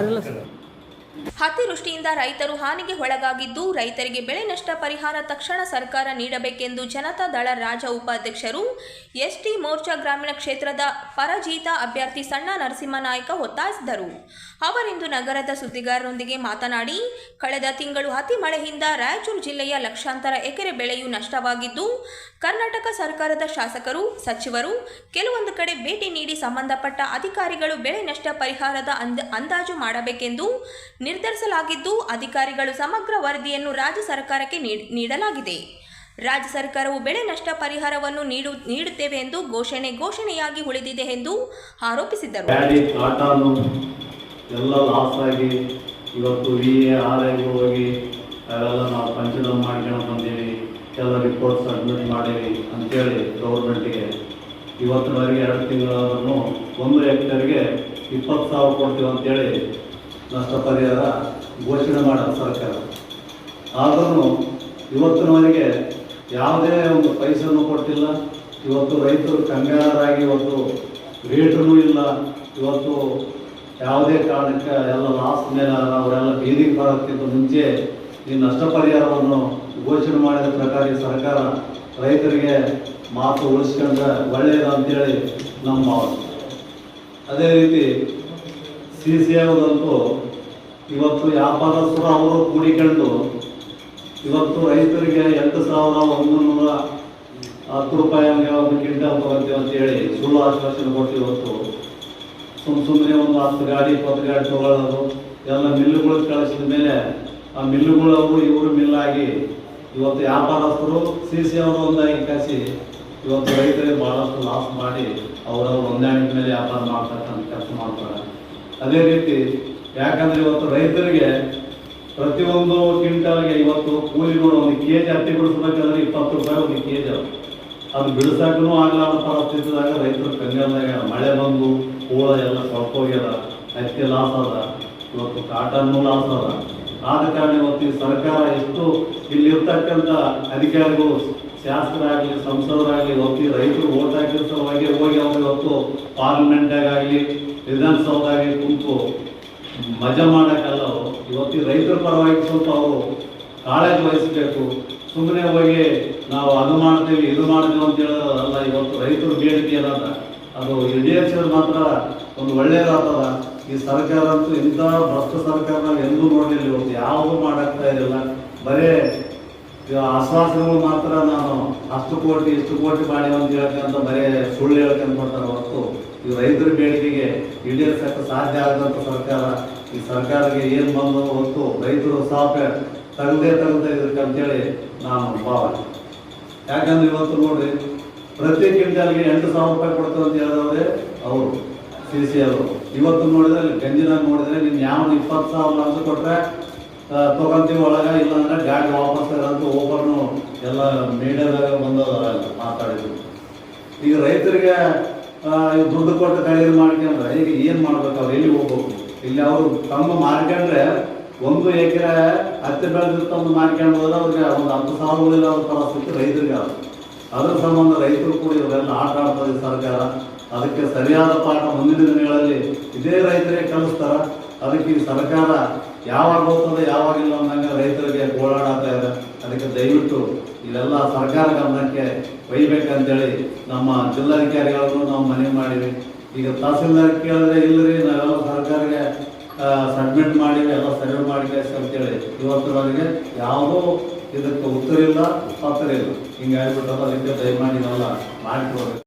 Carlos. ಅತಿವೃಷ್ಟಿಯಿಂದ ರೈತರು ಹಾನಿಗೆ ಒಳಗಾಗಿದ್ದು, ರೈತರಿಗೆ ಬೆಳೆ ನಷ್ಟ ಪರಿಹಾರ ತಕ್ಷಣ ಸರ್ಕಾರ ನೀಡಬೇಕೆಂದು ಜನತಾ ದಳ ರಾಜ್ಯ ಉಪಾಧ್ಯಕ್ಷರು, ಎಸ್ಟಿ ಮೋರ್ಚಾ ಗ್ರಾಮೀಣ ಕ್ಷೇತ್ರದ ಪರಜೀತ ಅಭ್ಯರ್ಥಿ ಸಣ್ಣ ನರಸಿಂಹನಾಯಕ ಒತ್ತಾಯಿಸಿದರು. ಅವರಿಂದು ನಗರದ ಸುದ್ದಿಗಾರರೊಂದಿಗೆ ಮಾತನಾಡಿ, ಕಳೆದ ತಿಂಗಳು ಅತಿ ಮಳೆಯಿಂದ ರಾಯಚೂರು ಜಿಲ್ಲೆಯ ಲಕ್ಷಾಂತರ ಎಕರೆ ಬೆಳೆಯು ನಷ್ಟವಾಗಿದ್ದು, ಕರ್ನಾಟಕ ಸರ್ಕಾರದ ಶಾಸಕರು, ಸಚಿವರು ಕೆಲವೊಂದು ಕಡೆ ಭೇಟಿ ನೀಡಿ ಸಂಬಂಧಪಟ್ಟ ಅಧಿಕಾರಿಗಳು ಬೆಳೆ ನಷ್ಟ ಪರಿಹಾರದ ಅಂದ ಅಂದಾಜು ಮಾಡಬೇಕೆಂದು ನಿರ್ಧರಿಸಲಾಗಿದ್ದು, ಅಧಿಕಾರಿಗಳು ಸಮಗ್ರ ವರದಿಯನ್ನು ರಾಜ್ಯ ಸರ್ಕಾರಕ್ಕೆ ನೀಡ್- ನೀಡಲಾಗಿದೆ. ರಾಜ್ಯ ಸರ್ಕಾರವು ಬೆಳೆ ನಷ್ಟ ಪರಿಹಾರವನ್ನು ನೀಡು, ನೀಡುತ್ತೇವೆ ಎಂದು ಘೋಷಣೆ, ಘೋಷಣೆಯಾಗಿ ಉಳಿದಿದೆ ಎಂದು ಆರೋಪಿಸಿದರು ಎಲ್ಲ ಲಾಸ್ ಆಗಿ ಇವತ್ತು ವಿ ಎ ಆರ್ ಐಗೆ ಹೋಗಿ ಅವೆಲ್ಲ ನಾವು ಪಂಚದಮ್ ಮಾಡ್ಕೊಂಡು ಬಂದೀವಿ. ಎಲ್ಲ ರಿಪೋರ್ಟ್ ಸಬ್ಮಿಟ್ ಮಾಡೀವಿ ಅಂತೇಳಿ ಗೌರ್ಮೆಂಟಿಗೆ ಇವತ್ತಿನವರೆಗೆ ಎರಡು ತಿಂಗಳಾದ್ರೂ ಒಂದು ಹೆಕ್ಟರ್ಗೆ ಇಪ್ಪತ್ತು ಸಾವಿರ ಕೊಡ್ತೀವಿ ಅಂತೇಳಿ ನಷ್ಟ ಪರಿಹಾರ ಘೋಷಣೆ ಮಾಡೋದು ಸರ್ಕಾರ. ಆದರೂ ಇವತ್ತಿನವರೆಗೆ ಯಾವುದೇ ಒಂದು ಪೈಸೆಯನ್ನು ಕೊಟ್ಟಿಲ್ಲ. ಇವತ್ತು ರೈತರು ಕಂಗಾಲರಾಗಿ ಇವತ್ತು ರೇಟೂ ಇಲ್ಲ. ಇವತ್ತು ಯಾವುದೇ ಕಾರಣಕ್ಕೆ ಎಲ್ಲ ಲಾಸ್ ಮೇಲೆ ಅವರೆಲ್ಲ ಬೀದಿಗೆ ಬರೋಕ್ಕಿಂತ ಮುಂಚೆ ಈ ನಷ್ಟ ಪರಿಹಾರವನ್ನು ಘೋಷಣೆ ಮಾಡಿದ ಪ್ರಕಾರ ಈ ಸರ್ಕಾರ ರೈತರಿಗೆ ಮಾತು ಉಳಿಸ್ಕೊಂಡ್ರೆ ಒಳ್ಳೆಯದು ಅಂತೇಳಿ ನಮ್ಮ ಅದೇ ರೀತಿ ಸಿ ಸಿ ಇವತ್ತು ವ್ಯಾಪಾರಸ್ಥರು ಅವರು ಕೂಡಿಕೊಂಡು ಇವತ್ತು ರೈತರಿಗೆ ಎಂಟು ಸಾವಿರ ಒಂದು ನೂರ ಹತ್ತು ರೂಪಾಯಿ ಒಂದು ಕಿಂಟಲ್ ತಗೊಂತೀವಿ ಅಂತ ಹೇಳಿ ಸುಳ್ಳು ಆಶ್ವಾಸನೆ ಕೊಟ್ಟು ಇವತ್ತು ಸುಮ್ ಸುಮ್ಮನೆ ಒಂದು ಹತ್ತು ಗಾಡಿ, ಇಪ್ಪತ್ತು ಗಾಡಿ ತಗೊಳ್ಳೋದು, ಎಲ್ಲ ಮಿಲ್ಲುಗಳು ಕಳಿಸಿದ ಮೇಲೆ ಆ ಮಿಲ್ಲುಗಳವರು ಇವರು ಮಿಲ್ಲಾಗಿ ಇವತ್ತು ವ್ಯಾಪಾರಸ್ಥರು ಸಿ ಸಿ ಅವರು ಒಂದಾಗಿ ಕಸಿ ಇವತ್ತು ರೈತರಿಗೆ ಭಾಳಷ್ಟು ಲಾಸ್ ಮಾಡಿ ಅವರ ಹೊಂದಾಣಿಕೆ ಮೇಲೆ ವ್ಯಾಪಾರ ಮಾಡ್ತಕ್ಕಂಥ ಕೆಲಸ ಮಾಡ್ತಾರೆ. ಅದೇ ರೀತಿ ಯಾಕಂದ್ರೆ ಇವತ್ತು ರೈತರಿಗೆ ಪ್ರತಿಯೊಂದು ಕ್ವಿಂಟಲ್ಗೆ ಇವತ್ತು ಕೂಲಿಗಳು ಒಂದು ಕೆ ಜಿ ಹತ್ತಿ ಬಿಡಿಸ್ಬೇಕಾದ್ರೆ ಇಪ್ಪತ್ತು ರೂಪಾಯಿ ಒಂದು ಕೆ ಜಿ ಅದು ಬಿಡಿಸಕ್ಕೂ ಆಗಲಾರ ಪರಿಸ್ಥಿತಿದಾಗ ರೈತರು ಕಂಗಾಲಾಗ ಮಳೆ ಬಂದು ಹೂಳ ಎಲ್ಲ ಕೊಳ್ಕೋಗ್ಯದ ಹತ್ತಿ ಲಾಸ್ ಅದ, ಇವತ್ತು ಕಾಟನ್ನು ಲಾಸ್ ಅದ. ಆದ ಕಾರಣ ಇವತ್ತು ಈ ಸರ್ಕಾರ ಎಷ್ಟು ಇಲ್ಲಿರ್ತಕ್ಕಂಥ ಅಧಿಕಾರಿಗಳು, ಶಾಸಕರಾಗಲಿ, ಸಂಸದರಾಗಲಿ, ಇವತ್ತು ರೈತರು ಓಟ್ ಹಾಕಿದ ಸಲುವಾಗಿ ಹೋಗಿ ಅವರು ಇವತ್ತು ಪಾರ್ಲಿಮೆಂಟಾಗಲಿ ವಿಧಾನಸೌಧಾಗಿ ಕುಂತು ಮಜಾ ಮಾಡೋಕ್ಕಲ್ಲ ಅವರು. ಇವತ್ತು ರೈತರ ಪರವಾಗಿ ಸ್ವಲ್ಪ ಅವರು ಕಾಳಜಿ ವಹಿಸಬೇಕು. ಸುಮ್ಮನೆ ಹೋಗಿ ನಾವು ಅದು ಮಾಡ್ತೀವಿ, ಇದು ಮಾಡ್ತೀವಿ ಅಂತ ಹೇಳೋದಲ್ಲ, ಇವತ್ತು ರೈತರು ಬೇಡಿಕೆ ಅಂತ ಅದು ಈಡೇರಿಸಿದ್ರೆ ಮಾತ್ರ ಒಂದು ಒಳ್ಳೆಯದಾಗ್ತದ ಈ ಸರ್ಕಾರ ಅಂತೂ ಇಂಥ ಭ್ರಷ್ಟ ಸರ್ಕಾರ ನಾವು ಎಂದೂ ನೋಡಲಿಲ್ಲ. ಇವತ್ತು ಯಾವುದು ಮಾಡಾಗ್ತಾ ಇರಲಿಲ್ಲ ಬರೇ ಈಗ ಆಶ್ವಾಸನೆಗಳು ಮಾತ್ರ ನಾನು ಅಷ್ಟು ಕೋಟಿ ಇಷ್ಟು ಕೋಟಿ ಮಾಡಿ ಅಂತ ಹೇಳ್ಕಂತ ಬರೇ ಸುಳ್ಳು ಹೇಳ್ಕೊಂತ ಬರ್ತಾರೆ ಹೊರತು ಈ ರೈತರ ಬೇಡಿಕೆಗೆ ಈಡೇರಿಸಕ್ಕೆ ಸಾಧ್ಯ ಆಗದಂತ ಸರ್ಕಾರ ಈ ಸರ್ಕಾರಕ್ಕೆ ಏನು ಬಂದು ಹೊತ್ತು ರೈತರು ಸಾಫ್ ತಗದೇ ತಗದೇ ಇದಕ್ಕೆ ಅಂತೇಳಿ ನಾನು ಭಾವನೆ. ಯಾಕಂದ್ರೆ ಇವತ್ತು ನೋಡ್ರಿ ಪ್ರತಿ ಕ್ವಿಂಟಲ್ಗೆ ಎಂಟು ಸಾವಿರ ರೂಪಾಯಿ ಕೊಡ್ತಾರೆ ಅಂತ ಹೇಳಿದವ್ರೆ ಅವರು ಸಿ ಸಿ ಅವರು. ಇವತ್ತು ನೋಡಿದ್ರೆ ಗಂಜಿನಾಗ ನೋಡಿದ್ರೆ ನೀನು ಯಾವ ಇಪ್ಪತ್ತು ಸಾವಿರ ಅಂತ ಕೊಟ್ರೆ ಆ, ತಗೊಂತೀವಿ ಒಳಗ ಇಲ್ಲಾಂದ್ರೆ ಗಾಡಿ ವಾಪಸ್ ಅಂತ ಓಪರ್ನು ಎಲ್ಲ ಮೀಡಿಯಾದಾಗ ಬಂದು ಮಾತಾಡಿದ್ರು. ಈಗ ರೈತರಿಗೆ ದುಡ್ಡು ಕೊಟ್ಟು ಖರೀದಿ ಮಾಡ್ಕೊಂಡ್ರೆ ಈಗ ಏನು ಮಾಡ್ಬೇಕು? ಅವ್ರು ಎಲ್ಲಿ ಹೋಗ್ಬೇಕು? ಇಲ್ಲಿ ಅವರು ತಮ್ಮ ಮಾರ್ಕೊಂಡ್ರೆ ಒಂದು ಎಕರೆ ಹತ್ತಿ ಬೆಳೆದಿರ್ತಂದು ಮಾರ್ಕೊಂಡು ಹೋದ್ರೆ ಅವ್ರಿಗೆ ಒಂದು ಹತ್ತು ಸಾವಿರ ಉಳಿದ ಪರಿಸ್ಥಿತಿ ರೈತರಿಗೆ. ಅದ್ರ ಸಂಬಂಧ ರೈತರು ಕೂಡ ಇವರೆಲ್ಲ ಆಟ ಆಡ್ತದೆ ಸರ್ಕಾರ. ಅದಕ್ಕೆ ಸರಿಯಾದ ಪಾಠ ಮುಂದಿನ ದಿನಗಳಲ್ಲಿ ಇದೇ ರೈತರೇ ಕಲಿಸ್ತಾರ. ಅದಕ್ಕೆ ಈ ಸರ್ಕಾರ ಯಾವಾಗ ಹೋಗ್ತದೆ ಯಾವಾಗಿಲ್ಲ ಅಂದಂಗೆ ರೈತರಿಗೆ ಗೋಳಾಡ್ತಾ ಇದೆ ಅದಕ್ಕೆ ದಯವಿಟ್ಟು ಇಲ್ಲೆಲ್ಲ ಸರ್ಕಾರ ಗಮನಕ್ಕೆ ಒಯ್ಬೇಕಂತೇಳಿ ನಮ್ಮ ಜಿಲ್ಲಾಧಿಕಾರಿಗಳನ್ನು ನಾವು ಮನವಿ ಮಾಡಿವಿ ಈಗ ತಹಸೀಲ್ದಾರ್ ಕೇಳಿದ್ರೆ ಇಲ್ಲರಿ ನಾವೆಲ್ಲ ಸರ್ಕಾರಕ್ಕೆ ಸಬ್ಮಿಟ್ ಮಾಡಿ, ಎಲ್ಲ ಸರ್ವೆ ಮಾಡಿ ಅಂತೇಳಿ ಇವತ್ತಿನವರೆಗೆ ಯಾವುದೂ ಇದಕ್ಕೆ ಉತ್ತರ ಇಲ್ಲ ಪತ್ರ ಇಲ್ಲ. ಹಿಂಗಾಗಿಬಿಟ್ಟಲ್ಲ ಅದಕ್ಕೆ ದಯಮಾಡಿ ನಾವೆಲ್ಲ ಮಾಡಿಕೊಡ್ಬೇಕು